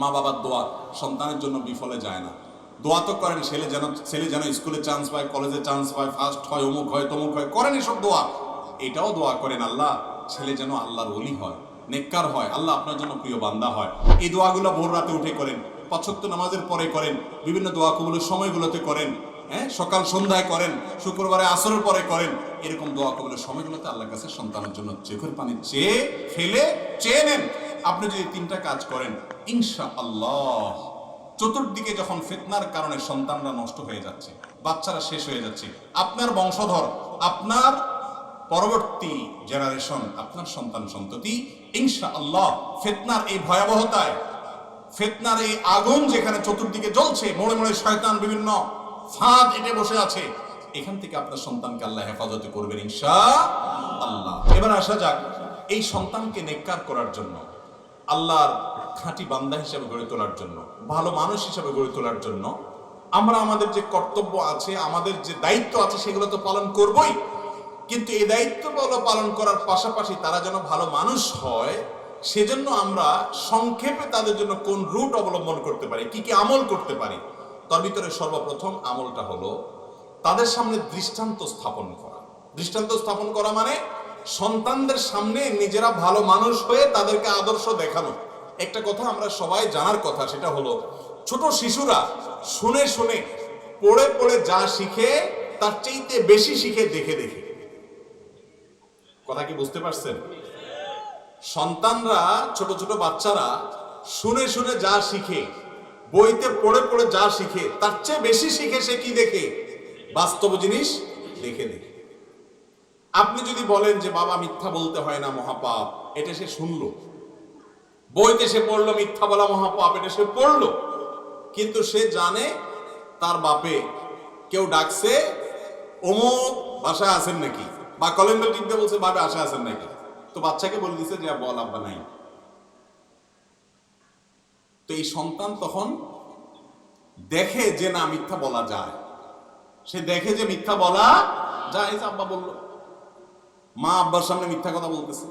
মা বাবার দোয়া সন্তানের জন্য বিফলে যায় না। দোয়া তো করেন, ছেলে যেন ছেলে যেন স্কুলে চান্স পায় কলেজে চান্স পায় ফার্স্ট হয়, অমুক হয়, তমুক হয়, করেন এসব দোয়া। এটাও দোয়া করেন, আল্লাহ, ছেলে যেন আল্লাহর ওলি হয়, নেককার হয়, আল্লাহ আপনার জন্য প্রিয় বান্দা হয়। এই দোয়াগুলো ভোর রাতে উঠে করেন পছক্ত নামাজের পরে করেন, বিভিন্ন দোয়া কবুলের সময়গুলোতে করেন হ্যাঁ সকাল সন্ধ্যায় করেন, শুক্রবারে আসরের পরে করেন, এরকম দোয়া কবুলের সময়গুলোতে আল্লাহর কাছে সন্তানের জন্য চোখের পানি চেয়ে, ফেলে, চেয়ে নেন। আপনি যদি তিনটা কাজ করেন ইনশা আল্লাহ চতুর্দিকে যখন ফিতনার কারণে সন্তানরা নষ্ট হয়ে যাচ্ছে, বাচ্চারা শেষ হয়ে যাচ্ছে, আপনার বংশধর, আপনার পরবর্তী জেনারেশন আপনার সন্তান সন্ততি ইনশা আল্লাহ ফিতনার এই ভয়াবহতায়, ফিতনার এই আগুন যেখানে চতুর্দিকে জ্বলছে, মোড়ে মোড়ে শয়তান বিভিন্ন ফাঁদ এটে বসে আছে, এখান থেকে আপনার সন্তানকে আল্লাহ হেফাজতে করবেন ইনশা আল্লাহ এবার আসা যাক, এই সন্তানকে নেককার করার জন্য, আল্লাহর খাঁটি বান্দা হিসাবে গড়ে তোলার জন্য, ভালো মানুষ হিসাবে গড়ে তোলার জন্য, আমরা আমাদের যে কর্তব্য আছে, আমাদের যে দায়িত্ব আছে, সেগুলো তো পালন করবই। কিন্তু এই দায়িত্বগুলো পালন করার পাশাপাশি তারা যেন ভালো মানুষ হয়, সেজন্য আমরা সংক্ষেপে তাদের জন্য কোন রুট অবলম্বন করতে পারি, কি কি আমল করতে পারি, তার ভিতরে সর্বপ্রথম আমলটা হলো তাদের সামনে দৃষ্টান্ত স্থাপন করা। দৃষ্টান্ত স্থাপন করা মানে সন্তানদের সামনে নিজেরা ভালো মানুষ হয়ে তাদেরকে আদর্শ দেখানো। একটা কথা আমরা সবাই জানার কথা, সেটা হলো ছোট শিশুরা শুনে শুনে, পড়ে পড়ে যা শিখে, তার চাইতে বেশি শিখে দেখে দেখে। কথা কি বুঝতে পারছেন? সন্তানরা, ছোট ছোট বাচ্চারা শুনে শুনে যা শিখে, বইতে পড়ে পড়ে যা শিখে, তার চেয়ে বেশি শিখে সে কি দেখে? বাস্তব জিনিস দেখে দেখে। আপনি যদি বলেন যে, বাবা, মিথ্যা বলতে হয় না মহাপাপ। এটা সে শুনলো। বইতে সে পড়ল, মিথ্যা বলা মহাপাপ এটা সে পড়ল। কিন্তু সে জানে তার বাপে কেউ ডাকছে, অমুক, বাসায় আছেন নাকি? বা কলিং বেল বলছে বাবে আশা আছেন নাকি? তো বাচ্চাকে বলে দিছে যে বল, আব্বা, নাই। তো এই সন্তান তখন দেখে যে, না, মিথ্যা বলা যায়। সে দেখে যে, মিথ্যা বলা যায়। আব্বা বলল, মা আব্বার সামনে মিথ্যা কথা বলতেছে।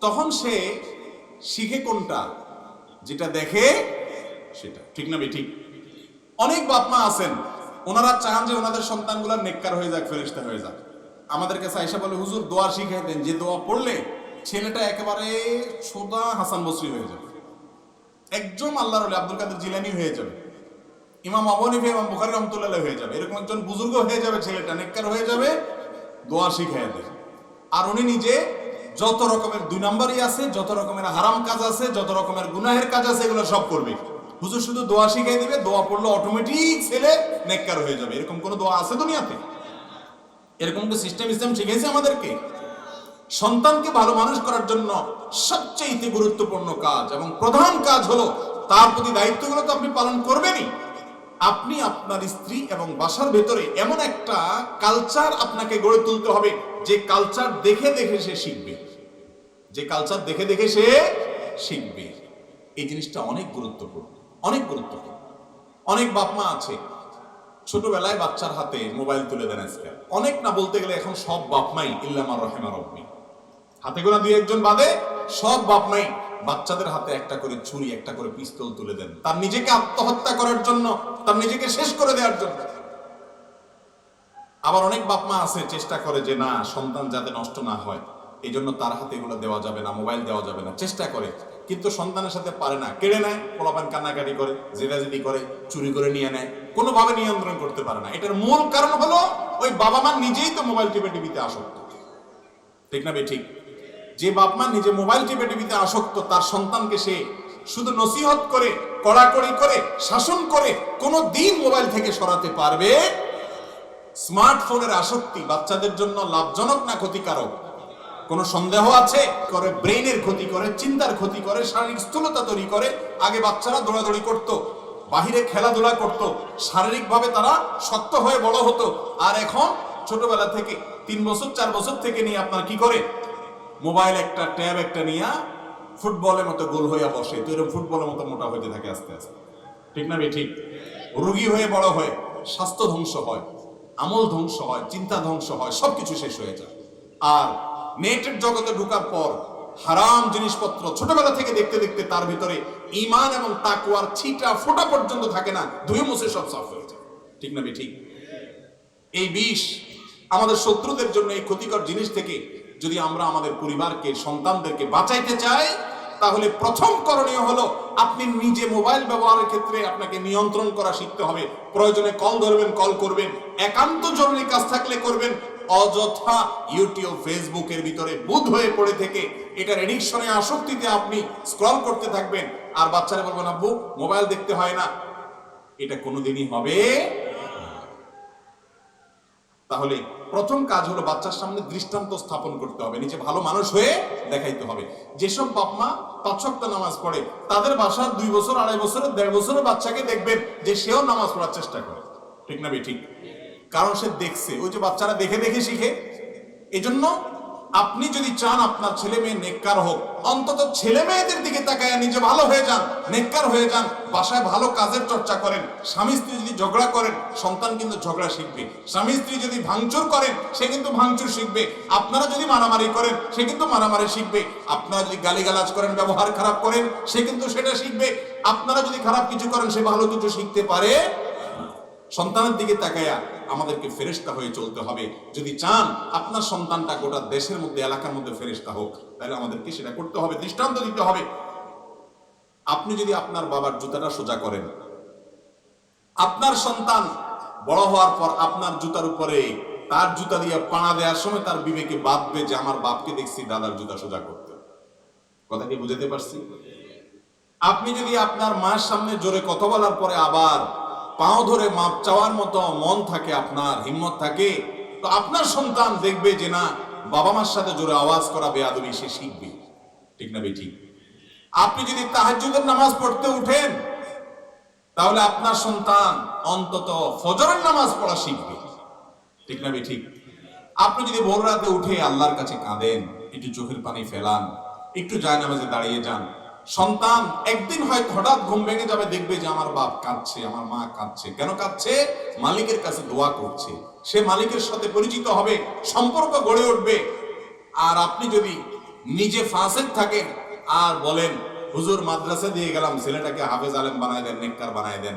তখন সে শিখে কোনটা? যেটা দেখে সেটা। ঠিক না ঠিক অনেক বাপ মা আছেন, ওনারা চান যে ওনাদের সন্তানগুলো নেককার হয়ে যাক ফেরিস্তা হয়ে যাক। আমাদের কাছে আইসা বলে, হুজুর, দোয়া শিখিয়ে দেন। যে দোয়া পড়লে ছেলেটা একেবারে সোদা হাসান বসরি হয়ে যাবে। একজন আল্লাহর আলী আব্দুল কাদের জিলানি হয়ে যাবে। ইমাম আবনিফে ইমাম বুখারি রহমতুল্লাহ হয়ে যাবে। এরকম একজন বুজুর্গ হয়ে যাবে ছেলেটা, নেককার হয়ে যাবে, দোয়া শিখিয়ে দেয় আর উনি নিজে যত রকমের দুই নাম্বারই আছে, যত রকমের হারাম কাজ আছে, যত রকমের গুনাহের কাজ আছে, এগুলো সব করবে। হুজুর শুধু দোয়া শিখিয়ে দিবে, দোয়া পড়লে অটোমেটিক ছেলে নেককার হয়ে যাবে। এরকম কোনো দোয়া আছে দুনিয়াতে? এরকম তো সিস্টেম ইসলাম শিখেছে আমাদেরকে। সন্তানকে ভালো মানুষ করার জন্য সবচেয়ে গুরুত্বপূর্ণ কাজ এবং প্রধান কাজ হলো, তার প্রতি দায়িত্বগুলো তো আপনি পালন করবেনই। আপনি আপনার স্ত্রী এবং বাসার ভেতরে এমন একটা কালচার আপনাকে গড়ে তুলতে হবে যে কালচার দেখে দেখে সে শিখবে। যে কালচার দেখে দেখে সে শিখবে। এই জিনিসটা অনেক গুরুত্বপূর্ণ অনেক গুরুত্বপূর্ণ। অনেক বাপ মা আছে, ছোটবেলায় বাচ্চার হাতে মোবাইল তুলে দেন আজকে অনেক না বলতে গেলে এখন সব বাপ মাই ইল্লামা রহেমা রব্বি হাতে গোনা দুই একজন বাদে, সব বাপ মাই বাচ্চাদের হাতে একটা করে ছুরি, একটা করে পিস্তল তুলে দেন। তার নিজেকে আত্মহত্যা করার জন্য, তার নিজেকে শেষ করে দেওয়ার জন্য। আবার অনেক বাপ মা আছে, চেষ্টা করে যে না, সন্তান যাতে নষ্ট না হয়। এই জন্য তার হাতে এগুলো দেওয়া যাবে না, মোবাইল দেওয়া যাবে না, চেষ্টা করে। কিন্তু সন্তানের সাথে পারে না, কেড়ে নেয়, পোলাপান কান্নাকাটি করে, জেদাজেদি করে, চুরি করে নিয়ে নেয়, কোনোভাবে নিয়ন্ত্রণ করতে পারে না। এটার মূল কারণ হলো, ওই বাবা মা নিজেই তো মোবাইল টিপে টিভিতে আসক্ত। ঠিক না ঠিক? যে বাপ মা নিজে মোবাইল টিপে টিভিতে আসক্ত, তার সন্তানকে সে শুধু নসিহত করে, কড়াকড়ি করে, শাসন করে, কোনো দিন মোবাইল থেকে সরাতে পারবে স্মার্টফোনের আসক্তি বাচ্চাদের জন্য লাভজনক না ক্ষতিকারক? কোনো সন্দেহ আছে? করে ব্রেনের ক্ষতি করে, চিন্তার ক্ষতি করে, শারীরিক স্থূলতা তৈরি করে, আগে বাচ্চারা দৌড়াদৌড়ি করত, বাহিরে খেলাধুলা করত, শারীরিকভাবে তারা শক্ত হয়ে বড় হতো। আর এখন ছোটবেলা থেকে, তিন বছর, চার বছর থেকে নিয়ে আপনার কি করে? মোবাইল একটা, ট্যাব একটা নিয়ে ফুটবলের মতো গোল হইয়া বসে। তো এরকম ফুটবলের মতো মোটা হইতে থাকে আস্তে আস্তে। ঠিক না বে ঠিক। রুগী হয়ে বড় হয়, স্বাস্থ্য ধ্বংস হয়। আমল ধ্বংস হয়, চিন্তা ধ্বংস হয়, সবকিছু শেষ হয়ে যায়। আর নেটের জগতে ঢোকার পর হারাম জিনিসপত্র ছোটবেলা থেকে দেখতে দেখতে তার ভিতরে ইমান এবং তাকুয়ার ছিটা ফোটা পর্যন্ত থাকে না, ধুয়ে মুছে সব সাফ হয়ে যায়। ঠিক না ঠিক এই বিষ আমাদের শত্রুদের জন্য এই ক্ষতিকর জিনিস থেকে যদি আমরা আমাদের পরিবারকে, সন্তানদেরকে বাঁচাইতে চাই, তাহলে প্রথম করণীয় হলো আপনি নিজে মোবাইল ব্যবহারের ক্ষেত্রে আপনাকে নিয়ন্ত্রণ করা শিখতে হবে। প্রয়োজনে কল ধরবেন, কল করবেন। একান্ত জরুরি কাজ থাকলে করবেন অযথা ইউটিউব, ফেসবুকের ভিতরে বুধ হয়ে পড়ে থেকে। এটার এডিকশনে আসক্তিতে আপনি স্ক্রল করতে থাকবেন। আর বাচ্চারা বলবেন, আব্বু, মোবাইল দেখতে হয় না। এটা কোনোদিনই হবে তাহলে প্রথম কাজ হলো বাচ্চার সামনে দৃষ্টান্ত স্থাপন করতে হবে। নিজে ভালো মানুষ হয়ে দেখাইতে হবে। যেসব বাপ মা পাঁচক্ত নামাজ পড়ে, তাদের বাসার দুই বছর, আড়াই বছরের দেড় বছরের বাচ্চাকে দেখবেন যে সেও নামাজ পড়ার চেষ্টা করে। ঠিক না বে, ঠিক? কারণ সে দেখছে। ওই যে বাচ্চারা দেখে দেখে শিখে। এজন্য আপনি যদি চান আপনার ছেলে মেয়ে নেককার হোক, অন্তত ছেলে মেয়েদের দিকে তাকায় নিজে ভালো হয়ে যান, নেককার হয়ে যান, বাসায় ভালো কাজের চর্চা করেন, স্বামী স্ত্রী যদি ঝগড়া করেন, সন্তান কিন্তু ঝগড়া শিখবে। স্বামী স্ত্রী যদি ভাঙচুর করেন, সে কিন্তু ভাঙচুর শিখবে। আপনারা যদি মারামারি করেন, সে কিন্তু মারামারি শিখবে। আপনারা যদি গালিগালাজ করেন, ব্যবহার খারাপ করেন, সে কিন্তু সেটা শিখবে। আপনারা যদি খারাপ কিছু করেন, সে ভালো কিছু শিখতে পারে। সন্তানের দিকে তাকায়া আমাদেরকে ফেরেস্তা হয়ে চলতে হবে। যদি চান আপনার সন্তানটা গোটা দেশের মধ্যে, এলাকার মধ্যে ফেরেস্তা হোক, তাহলে আমাদেরকে সেটা করতে হবে, দৃষ্টান্ত দিতে হবে। আপনি যদি আপনার বাবার জুতাটা সোজা করেন, আপনার সন্তান বড় হওয়ার পর আপনার জুতার উপরে তার জুতা দিয়ে পাড়া দেওয়ার সময় তার বিবেকে বাঁধবে যে আমার বাপকে দেখছি দাদার জুতা সোজা করতে। কথা কি বুঝাতে পারছি? আপনি যদি আপনার মার সামনে জোরে কথা বলার পরে আবার পাও ধরে মাপ চাওয়ার মতো মন থাকে, আপনার হিম্মত থাকে, তো আপনার সন্তান দেখবে যে না, বাবা মার সাথে জোরে আওয়াজ করা বেয়াদবি সে শিখবে। ঠিক না বে ঠিক আপনি যদি তাহাজ্জুদের নামাজ পড়তে উঠেন, তাহলে আপনার সন্তান অন্তত ফজরের নামাজ পড়া শিখবে। ঠিক না ঠিক আপনি যদি ভোর রাতে উঠে আল্লাহর কাছে কাঁদেন, একটু চোখের পানি ফেলান, একটু জায়নামাজে দাঁড়িয়ে যান সন্তান একদিন হয়তো হঠাৎ ঘুম ভেঙে যাবে, দেখবে যে আমার বাপ কাঁদছে, আমার মা কাঁদছে। কেন কাঁদছে? মালিকের কাছে দোয়া করছে। সে মালিকের সাথে পরিচিত হবে, সম্পর্ক গড়ে উঠবে। আর আপনি যদি নিজে ফাঁসেক থাকেন, আর বলেন, হুজুর, মাদ্রাসা দিয়ে গেলাম, ছেলেটাকে হাফেজ আলেম বানায় দেন, নেককার বানায় দেন।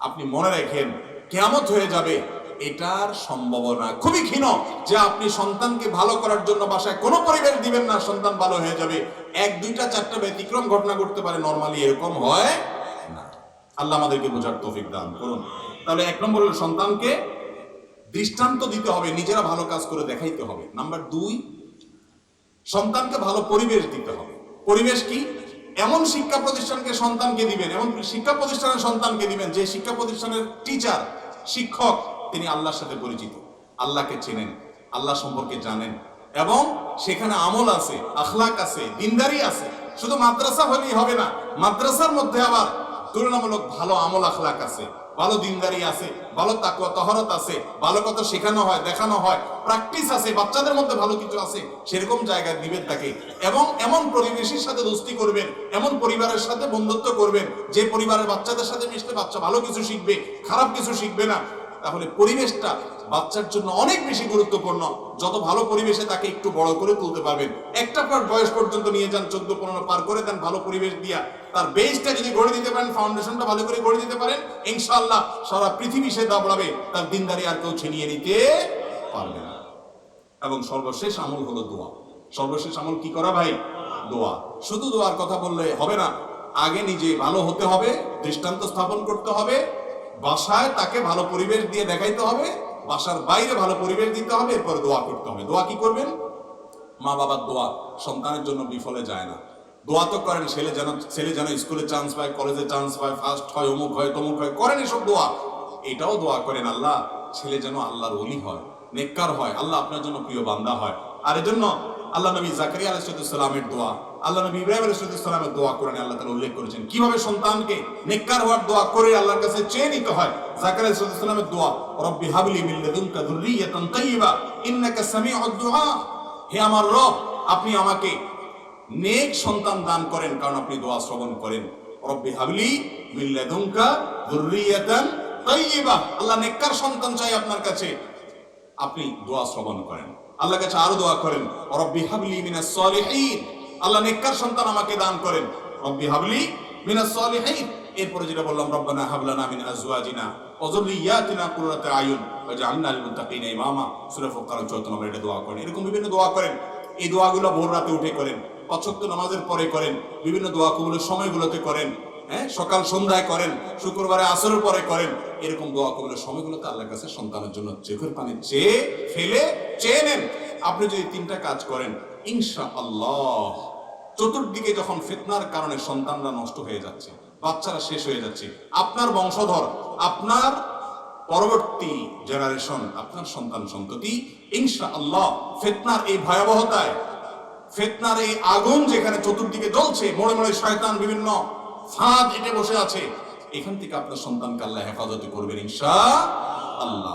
আপনি মনে রাখেন, কেয়ামত হয়ে যাবে এটার সম্ভাবনা খুবই ক্ষীণ যে আপনি সন্তানকে ভালো করার জন্য বাসায় কোনো পরিবেশ দিবেন না, সন্তান ভালো হয়ে যাবে। এক, দুইটা, চারটা ব্যতিক্রম ঘটনা ঘটতে পারে নর্মালি এরকম হয় না। আল্লাহ আমাদেরকে বোঝার তৌফিক দান করুন। তাহলে এক নম্বর হলো সন্তানকে দৃষ্টান্ত দিতে হবে, নিজেরা ভালো কাজ করে দেখাইতে হবে। নাম্বার দুই, সন্তানকে ভালো পরিবেশ দিতে হবে। পরিবেশ কি? এমন শিক্ষা প্রতিষ্ঠানকে সন্তানকে দিবেন, এমন শিক্ষা প্রতিষ্ঠানের সন্তানকে দিবেন, যে শিক্ষা প্রতিষ্ঠানের টিচার শিক্ষক তিনি আল্লাহর সাথে পরিচিত। আল্লাহকে চেনেন, আল্লাহ সম্পর্কে জানেন এবং সেখানে আমল আছে, আখলাক আছে, দিনদারি আছে। শুধু মাদ্রাসা হলেই হবে না, মাদ্রাসার মধ্যে আবার তুলনামূলক ভালো আমল আখলাক আছে, ভালো দিনদারি আছে, ভালো তাকুয়া তহরত আছে, ভালো কথা শেখানো হয়, দেখানো হয় প্র্যাকটিস আছে, বাচ্চাদের মধ্যে ভালো কিছু আছে, সেরকম জায়গায় দিবেন তাকে। এবং এমন পরিবেশের সাথে দোস্তি করবেন, এমন পরিবারের সাথে বন্ধুত্ব করবেন, যে পরিবারের বাচ্চাদের সাথে মিশলে বাচ্চা ভালো কিছু শিখবে, খারাপ কিছু শিখবে না তাহলে পরিবেশটা বাচ্চার জন্য অনেক বেশি গুরুত্বপূর্ণ। যত ভালো পরিবেশে তাকে একটু বড় করে তুলতে পারবেন। একটা পর বয়স পর্যন্ত নিয়ে যান, চোদ্দ পনেরো পার করে দেন ভালো পরিবেশ দিয়া। তার বেসটা যদি গড়ে দিতে পারেন ফাউন্ডেশনটা ভালো করে গড়ে দিতে পারেন ইনশাল্লাহ সারা পৃথিবী সে দাবড়াবে। তার দিনদারি আর কেউ ছিনিয়ে নিতে পারবে না। এবং সর্বশেষ আমল হলো দোয়া। সর্বশেষ আমল কি করা ভাই? দোয়া। শুধু দোয়ার কথা বললে হবে না। আগে নিজে ভালো হতে হবে, দৃষ্টান্ত স্থাপন করতে হবে বাসায় তাকে ভালো পরিবেশ দিয়ে দেখাইতে হবে, বাসার বাইরে ভালো পরিবেশ দিতে হবে, এরপর দোয়া করতে হবে। দোয়া কি করবেন? মা বাবার দোয়া, সন্তানের জন্য বিফলে যায় না। দোয়া তো করেন, ছেলে যেন ছেলে যেন স্কুলে চান্স পায় কলেজে চান্স পায় ফার্স্ট হয়, অমুক হয়, তমুক হয়, করেন এসব দোয়া। এটাও দোয়া করেন, আল্লাহ, ছেলে যেন আল্লাহর ওলি হয়, নেককার হয়, আল্লাহ আপনার জন্য প্রিয় বান্দা হয়। আর এজন্য আল্লাহ নবী জাকারিয়া আলাইসালামের দোয়া, আল্লাহ নবী ইব্রাহিম আলাইসালামের দোয়া করেন আল্লাহ তালা উল্লেখ করেছেন। কীভাবে সন্তানকে নেককার হওয়ার দোয়া করে আল্লাহর কাছে চেয়ে নিতে হয়? জাকারিয়া আলাইসালামের দোয়া, রব্বি হাবলি মিন লাদুনকা যুররিয়াতান তাইয়্যিবা ইন্নাকা সামিউদ দুআ। হে আমার রব, আপনি আমাকে নেক সন্তান দান করেন, কারণ আপনি দোয়া শ্রবণ করেন। রব্বি হাবলি মিন লাদুনকা যুররিয়াতান তাইয়্যিবা আল্লাহ নেককার সন্তান চাই আপনার কাছে। আপনি দোয়া শ্রবণ করেন। আল্লাহ কাছে আরও দোয়া করেন, রব্বি হাবলি মিনাস সলিহিন। আল্লাহ নেককার সন্তান আমাকে দান করেন, রব্বি হাবলি মিনাস সালিহিন। এরপরে যেটা বললাম, রব্বানা হাবলানা মিন আজওয়াজিনা ওয়া যুররিয়াতিনা কুররাতা আয়ুন ওয়াজআলনা লিল মুত্তাকিনা ইমামা। সূরা ফুরকান 54 নম্বর এটা দোয়া করেন। এরকম বিভিন্ন দোয়া করেন। এই দোয়াগুলো ভোর রাতে উঠে করেন পছন্দ নামাজের পরে করেন, বিভিন্ন দোয়া কবুলের সময়গুলোতে করেন। হ্যাঁ সকাল সন্ধ্যায় করেন, শুক্রবারে আসরের পরে করেন, এরকম দোয়া কবুলের সময়গুলোতে আল্লাহর কাছে সন্তানের জন্য চোখের পানি চেয়ে ফেলে, চেয়ে নেন। আপনি যদি তিনটা কাজ করেন ইনশা আল্লাহ চতুর্দিকে যখন ফিতনার কারণে সন্তানরা নষ্ট হয়ে যাচ্ছে, বাচ্চারা শেষ হয়ে যাচ্ছে, আপনার বংশধর, আপনার পরবর্তী জেনারেশন আপনার সন্তান সন্ততি ইনশা আল্লাহ ফিতনার এই ভয়াবহতায়, ফিতনার এই আগুন যেখানে চতুর্দিকে জ্বলছে, মোড়ে মোড়ে শয়তান বিভিন্ন ফাঁদ এটে বসে আছে। এখান থেকে আপনার সন্তানকে আল্লাহ হেফাজতে করবেন ইনশা আল্লাহ।